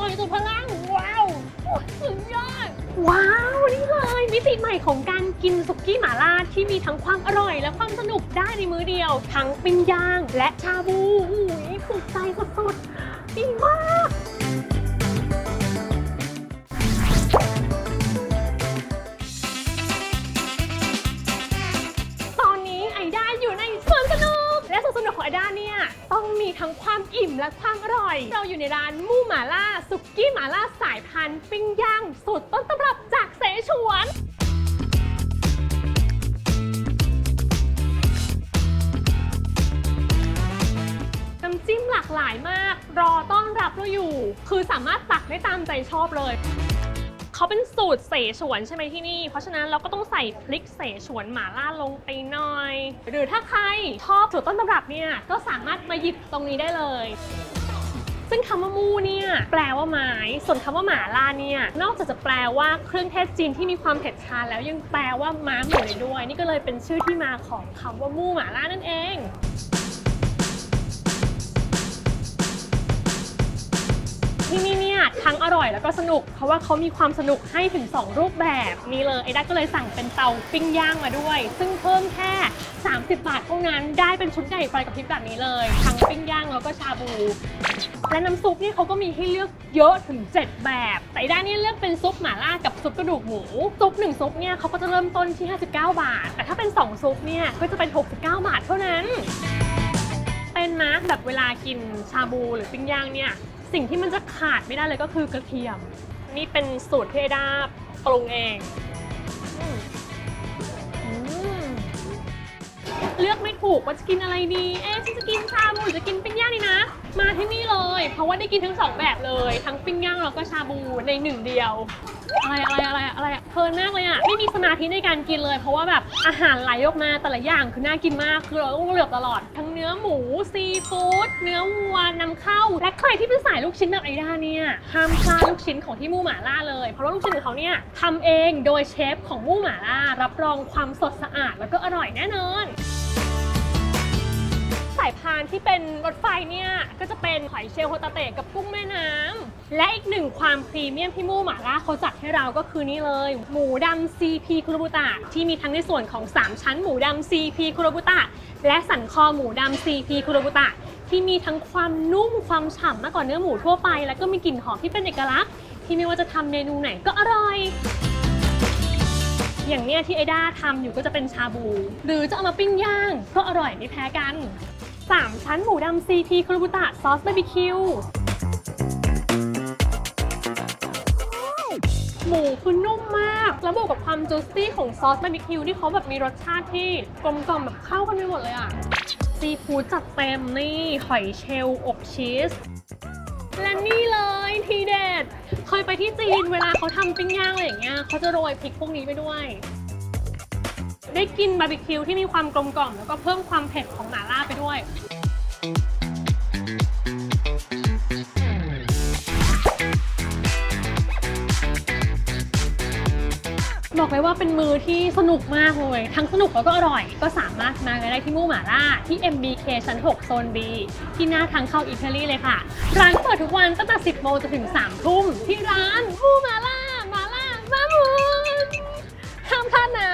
ร่อยสุดพลัง ว้าวสุดยอด ว้าวนี่เลยมิติใหม่ของการกินสุกี้หม่าล่าที่มีทั้งความอร่อยและความสนุกได้ในมื้อเดียว ทั้งปิ้งย่างและชาบูอุ้ยถูกใจสุดๆดีมาก ตอนนี้ไอด้าอยู่ในสวนสนุก และสวนสนุกของไอด้าเนี่ย ต้องมีทั้งความอิ่มและความอร่อย เราอยู่ในร้านมู่หมาล่า มาล่าสายพันธุ์ปิ้งย่างสูตรต้นตำรับจากเสฉวน น้ำจิ้มหลากหลายมาก รอต้อนรับเราอยู่ คือสามารถตักได้ตามใจชอบเลยเขาเป็นสูตรเสฉวนใช่ไหมที่นี่ เพราะฉะนั้นเราก็ต้องใส่พริกเสฉวนหม่าล่าลงไปหน่อย หรือถ้าใครชอบสูตรต้นตำรับเนี่ย ก็สามารถมาหยิบตรงนี้ได้เลย ซึ่งคำว่ามูเนี่ยแปลว่าไม้ส่วนคำว่าหมาล่าเนี่ยนอกจากจะแปลว่าเครื่องเทศจีนที่มีความเผ็ดชาแล้วยังแปลว่าม้าหมูด้ด้วย นี่ก็เลยเป็นชื่อที่มาของคำว่ามูหมาล่านั่นเองที่นี่เนี่ยทั้งอร่อยแล้วก็สนุก เพราะว่าเขามีความสนุกให้ถึง 2 รูปแบบนี่เลยไอ้ดักก็เลยสั่งเป็นเตาปิ้งย่างมาด้วย ซึ่งเพิ่มแค่ 30 บาทเท่านั้นได้เป็นชุดใหญ่ไฟกับพริบแบบนี้เลย ทั้งปิ้งย่างแล้วก็ชาบู และน้ำซุปนี่เขาก็มีให้เลือกเยอะถึง 7 แบบ แต่ไอด้านนี่เลือกเป็นซุปหม่าล่ากับซุปกระดูกหมู ซุปหนึ่งซุปเนี่ยเขาก็จะเริ่มต้นที่ 59 บาท แต่ถ้าเป็น 2 ซุปเนี่ยก็จะเป็น 69 บาทเท่านั้น เป็นนะแบบเวลากินชาบูหรือปิ้งย่างเนี่ยสิ่งที่มันจะขาดไม่ได้เลยก็คือกระเทียม นี่เป็นสูตรที่ไอด้าปรุงเอง เลือกไม่ถูกว่าจะกินอะไรดี เอ๊ะฉันจะกินชาบูหรือจะกินปิ้งย่างดีนะ มาที่นี่เลย เพราะว่าได้กินทั้งสองแบบเลย ทั้งปิ้งย่างแล้วก็ชาบูในหนึ่งเดียว อะไรอะไรอะไรอะไรอะเพลินมากเลยอะไม่มีสมาธิในการกินเลย เพราะว่าแบบอาหารไหลออกมาแต่ละอย่างคือน่ากินมาก คือเราต้องเลือกตลอด เธ เนื้อหมู ซีฟู้ดเนื้อวัวนำเข้า และใครที่เป็นสายลูกชิ้นแบบไอดาเนี่ยห้ามพลาดลูกชิ้นของที่มู่หมาล่าเลย เพราะว่าลูกชิ้นของเขาเนี่ยทำเองโดยเชฟของมู่หมาล่ารับรองความสดสะอาดแล้วก็อร่อยแน่นอน สายพานที่เป็นรถไฟเนี่ย ก็จะเป็นหอยเชลล์โฮตาเตะกับกุ้งแม่น้ำและอีกหนึ่งความพรีเมียมที่มู่หมาล่าเขาจัดให้เราก็คือนี่เลย หมูดำ CP คุโรบุตะที่มีทั้งในส่วนของ 3 ชั้นหมูดำ CP คุโรบุตะและสันคอหมูดำ CP คุโรบุตะที่มีทั้งความนุ่มความฉ่ำมากกว่าเนื้อหมูทั่วไป แล้วก็มีกลิ่นหอมที่เป็นเอกลักษณ์ ที่ไม่ว่าจะทำเมนูไหนก็อร่อย อย่างเนี้ยที่ไอด้าทำอยู่ก็จะเป็นชาบู หรือจะเอามาปิ้งย่าง ก็อร่อยไม่แพ้กัน 3 ชั้นหมูดำ CP คุโรบุตะซอสบาร์บีคิว หมูคือนุ่มมาก แล้วบวกกับความจูซี่ของซอสบาร์บีคิวที่เขาแบบมีรสชาติที่กลมกล่อมแบบเข้ากันไปหมดเลยอะซีฟู้ดจัดเต็มนี่ หอยเชลล์อบชีส และนี่เลยทีเด็ด เคยไปที่จีนเวลาเขาทำปิ้งย่างอะไรอย่างเงี้ยเขาจะโรยพริกพวกนี้ไปด้วย ได้กินบาร์บีคิวที่มีความกลมกล่อมแล้วก็เพิ่มความเผ็ดของหม่าล่าไปด้วย บอกเลยว่าเป็นมือที่สนุกมากเลย ทั้งสนุกแล้วก็อร่อย ก็สามารถมากันได้ที่มู่หม่าล่า ที่ MBK ชั้น 6 โซน B ที่หน้าทางเข้าอิตาลีเลยค่ะ ร้านเปิดทุกวันตั้งแต่ 10 โมงจนถึง 3 ทุ่ม ที่ร้านมู่หม่าล่าหม่าล่ามามุนห้ามพลาดนะ